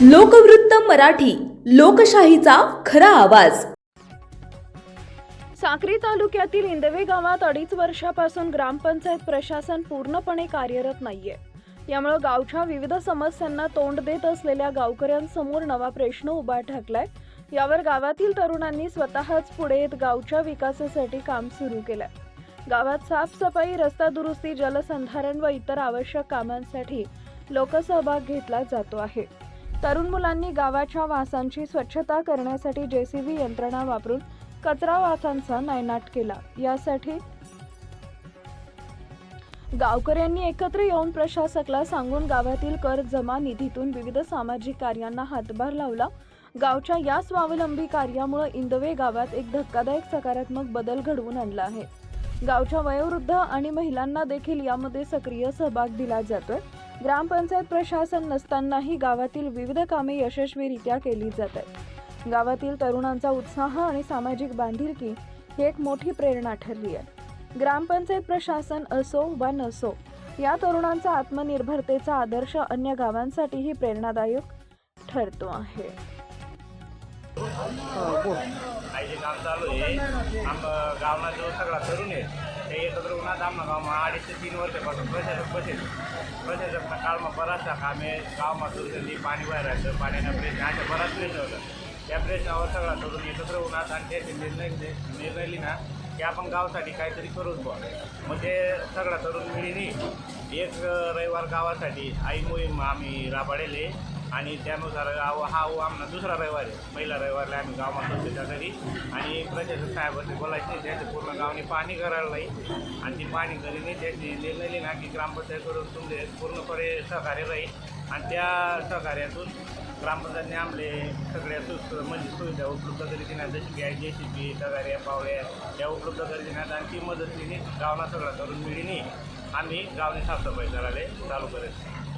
लोकवृत्त मराठी लोकशाहीचा खरा आवाज. साक्री तालुक्यातील इंदवे गावात अडीच वर्षापासून ग्रामपंचायत प्रशासन पूर्णपणे कार्यरत नाहीये. यामुळे गावच्या विविध समस्यांना तोंड देत असलेल्या गावकऱ्यांसमोर नवा प्रश्न उभा ठाकलाय. यावर गावातील तरुणांनी स्वतःच पुढे येत गावच्या विकासासाठी काम सुरू केलंय. गावात साफसफाई रस्ता दुरुस्ती जलसंधारण व इतर आवश्यक कामांसाठी लोकसहभाग घेतला जातो आहे. तरुण मुलांनी गावाच्या वासांची स्वच्छता करण्यासाठी जेसीबी यंत्रणा वापरून कचरा वासांचा नायनाट केला. यासाठी गावकऱ्यांनी एकत्र येऊन प्रशासकाला सांगून गावातील कर जमा निधीतून विविध सामाजिक कार्यांना हातभार लावला. गावच्या या स्वावलंबी कार्यामुळे इंदवे गावात एक धक्कादायक सकारात्मक बदल घडवून आणला आहे. गावच्या वयोवृद्ध आणि महिलांना देखील यामध्ये सक्रिय सहभाग दिला जातोय. ग्रामपंचायत प्रशासन नसतानाही गावातील विविध कामे यशस्वीरित्या केली जात आहेत. गावातील तरुणांचा उत्साह आणि सामाजिक बांधिलकी ही एक मोठी प्रेरणा ठरली आहे. ग्रामपंचायत प्रशासन असो वा नसो या तरुणांचा आत्मनिर्भरतेचा आदर्श अन्य गावांसाठीही प्रेरणादायक ठरतो आहे. काम चालू आहे. आम गावना जो सगळा तरुण आहे ते एकत्र उन्हात आमना गावमा अडीच ते तीन वर्षापासून प्रशासक बसेल. प्रशासकना काळमा बराचसा कामे गावमा दुर्गंधी पाणी बाहेर राहायचं पाण्याचा प्रश्न अशा बराच प्रश्न होता. त्या प्रश्नावर सगळा तरुण एकत्र उन्हात आणि त्याचे निर्णय निर्णय लिहिना की आपण गावासाठी काहीतरी करूच बघ मग ते सगळा तरुण मिळीनी एक रविवार गावासाठी आई मोहीम आम्ही राबवलेले. आणि त्यानुसार गाव हा आमना दुसरा रविवार आहे. पहिला रविवारला आम्ही गावात त्या घरी. आणि प्रशासक साहेबांनी बोलायचे नाही त्याचे पूर्ण गावने पाणी करायला नाही. आणि ती पाणी करीने त्याची निर्णय लिहिला की ग्रामपंचायतकडून तुमचे पूर्णपणे सहकार्य राहील. आणि त्या सहकार्यातून ग्रामपंचायतने आमले सगळ्या सु म्हणजे सुविधा उपलब्ध करी देण्यात जशी की जे सी पी तगाऱ्या पावळ्या या उपलब्ध करी देण्यात आणि ती मदतीने गावना सगळा करून मिळीने आम्ही गावने साफसफाई करायला चालू करायचं